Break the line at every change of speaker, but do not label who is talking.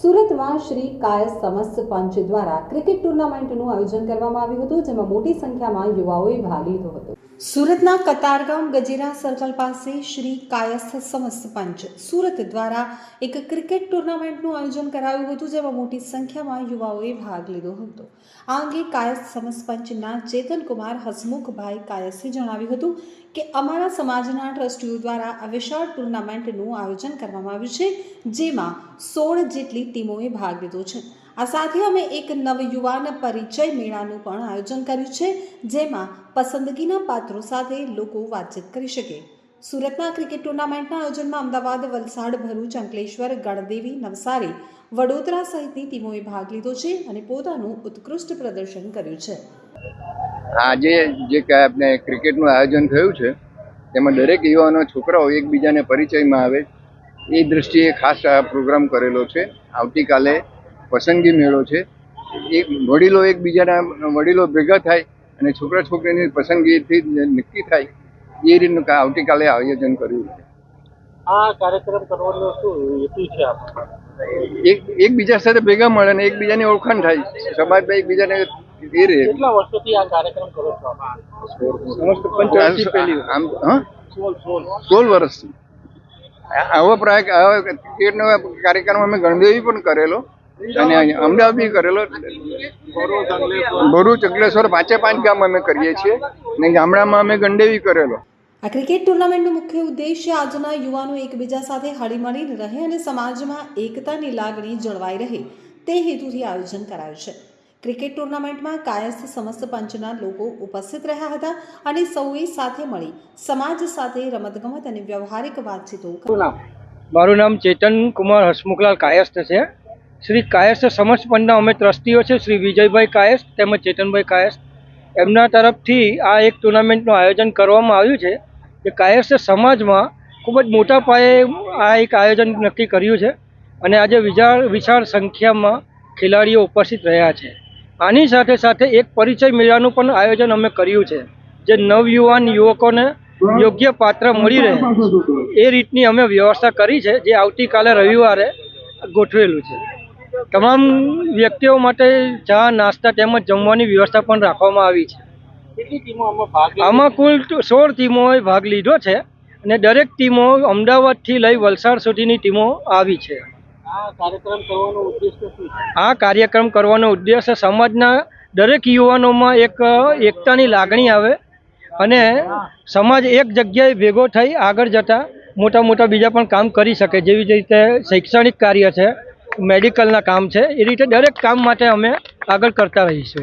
સુરતમાં શ્રી કાયસ સમસ્ત પંચ દ્વારા ક્રિકેટ ટુર્નામેન્ટનું આયોજન કરવામાં આવ્યું હતું, જેમાં મોટી સંખ્યામાં યુવાઓએ ભાગ લીધો હતો. સુરતના કતારગામ ગજેરા સર્કલ પાસે શ્રી કાયસ્થ સમસ્ત પંચ સુરત દ્વારા એક ક્રિકેટ ટુર્નામેન્ટનું આયોજન કરાયું હતું, જેમાં મોટી સંખ્યામાં યુવાઓએ ભાગ લીધો હતો. આ અંગે કાયસ્થ સમસ્ત પંચના ચેતનકુમાર હસમુખભાઈ કાયસે જણાવ્યું હતું કે, અમારા સમાજના ટ્રસ્ટીઓ દ્વારા આ વિશાળ ટુર્નામેન્ટનું આયોજન કરવામાં આવ્યું છે, જેમાં સોળ જેટલી ટીમોએ ભાગ લીધો છે. આ સાથે અમે એક નવયુવાન પરિચય મેળાનું પણ આયોજન કર્યું છે, જેમાં પસંદગીના પાત્રો સાથે લોકો વાતચીત કરી શકે. સુરતના ક્રિકેટ ટુર્નામેન્ટના આયોજનમાં અમદાવાદ, વલસાડ, ભરૂચ, અંકલેશ્વર, ગણદેવી, નવસારી, વડોદરા સહિતની ટીમોએ ભાગ લીધો છે અને પોતાનું ઉત્કૃષ્ટ પ્રદર્શન કર્યું છે.
આજે જે આપણે ક્રિકેટનું આયોજન થયું છે, તેમાં દરેક યુવાનો, છોકરાઓ એકબીજાને પરિચયમાં આવે એ દ્રષ્ટિએ ખાસ પ્રોગ્રામ કરેલો છે. આવતીકાલે પસંદગી મેળો છે. એક વડીલો એકબીજાના વડીલો ભેગા થાય અને છોકરા છોકરીની પસંદગીથી નક્કી થાય એ રીતનું આવતીકાલે આયોજન કર્યું છે.
આ કાર્યક્રમ કરવાનો શું હેતુ છે
એક એકબીજા સાથે ભેગા મળે અને એકબીજાની ઓળખાણ થાય. સમાજમાં એકબીજાને એ રહે.
કેટલા વર્ષોથી આ કાર્યક્રમ કરો છો?
આમ
સોળ
વર્ષથી. આવો પ્રાય ક્રિકેટનો કાર્યક્રમ અમે ગણદેવી પણ કરેલો. અને અમદાવાદ બી કરેલો. ભરૂચ અંકલેશ્વર પાંચે પાંચ ગામ અમે કરીએ છીએ. ને ગામડામાં અમે ગંડેવી કરેલો.
આ ક્રિકેટ ટુર્નામેન્ટનો મુખ્ય ઉદ્દેશ્ય આજના યુવાનો એકબીજા સાથે હળીમળીને રહે અને સમાજમાં એકતાની લાગણી જળવાઈ રહે. તે હેતુથી આયોજન કરાયું છે. ક્રિકેટ ટુર્નામેન્ટમાં કાયસ્થ સમસ્ત પંચના લોકો ઉપસ્થિત રહ્યા હતા અને સૌએ સાથે મળી સમાજ સાથે રમતગમત અને વ્યવહારિક વાતચીતો
મારું નામ ચેતન કુમાર હસમુખલાલ કાયસ્થ છે. શ્રી કાયસ્થ સમસ્ત પંચના અમે ટ્રસ્ટીઓ છે. શ્રી વિજયભાઈ કાયસ્થ તેમજ ચેતનભાઈ કાયસ્થ. એમના તરફથી આ એક ટુર્નામેન્ટનું આયોજન કરવામાં આવ્યું છે કે કાયસ્થ સમાજમાં ખૂબ જ મોટા પાયે આ એક આયોજન નક્કી કર્યું છે અને આજે વિશાળ વિશાળ સંખ્યામાં ખેલાડીઓ ઉપસ્થિત રહ્યા છે. આની સાથે સાથે એક પરિચય મેળાનું પણ આયોજન અમે કર્યું છે જે નવયુવાન યુવકોને યોગ્ય પાત્ર મળી રહે. એ રીતની અમે વ્યવસ્થા કરી છે જે આવતીકાલે રવિવારે ગોઠવેલું છે. તમામ વ્યક્તિઓ માટે ચા નાસ્તા તેમજ જમવાની વ્યવસ્થા પણ રાખવામાં આવી છે. આમાં કુલ સોળ ટીમોએ ભાગ લીધો છે અને દરેક ટીમો અમદાવાદથી લઈ વલસાડ સુધીની ટીમો આવી છે.
આ કાર્યક્રમ કરવાનો ઉદ્દેશ્ય શું છે?
આ કાર્યક્રમ કરવાનો ઉદ્દેશ્ય સમાજના દરેક યુવાનોમાં એક, એકતાની લાગણી આવે અને સમાજ એક જગ્યાએ ભેગો થઈ આગળ જતા મોટા મોટા બીજા પણ કામ કરી શકે. જેવી રીતે શૈક્ષણિક કાર્ય છે, મેડિકલના કામ છે, એ રીતે દરેક કામ માટે અમે આગળ કરતા રહીશું.